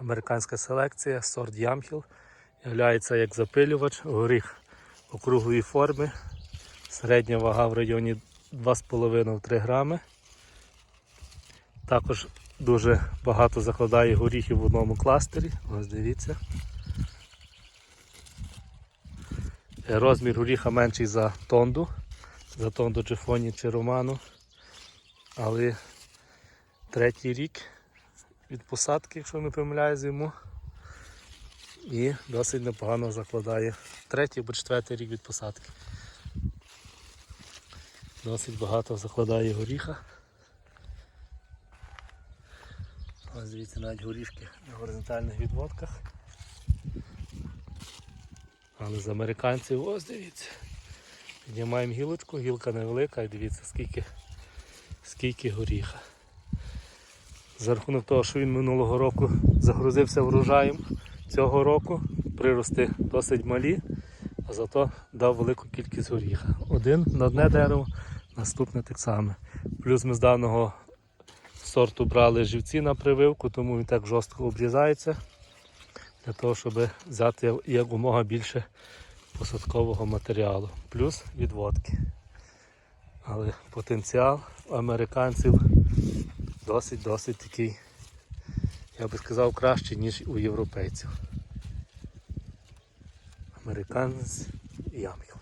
американська селекція, сорт Ямхіл. Являється як запилювач, горіх округлої форми. Середня вага в районі 2,5-3 грами. Також дуже багато закладає горіхів в одному кластері. Ось дивіться. Е, Розмір горіха менший за тонду, за тонду Джефоні чи Роману. Але третій рік від посадки, якщо не помиляюсь йому. І досить непогано закладає третій або четвертий рік від посадки. Досить багато закладає горіха. Ось дивіться навіть горішки на горизонтальних відводках. Але з американців ось дивіться. Піднімаємо гілочку, гілка невелика і дивіться скільки, скільки горіха. За рахунок того, що він минулого року загрузився врожаєм, цього року прирости досить малі, а зато дав велику кількість горіха. Один на одне дерево, наступне так само. Плюс ми з даного сорту брали живці на прививку, тому він так жорстко обрізається для того, щоб взяти якомога більше посадкового матеріалу. Плюс відводки. Але потенціал американців досить-досить такий, я би сказав, кращий, ніж у європейців. Американець і ямки.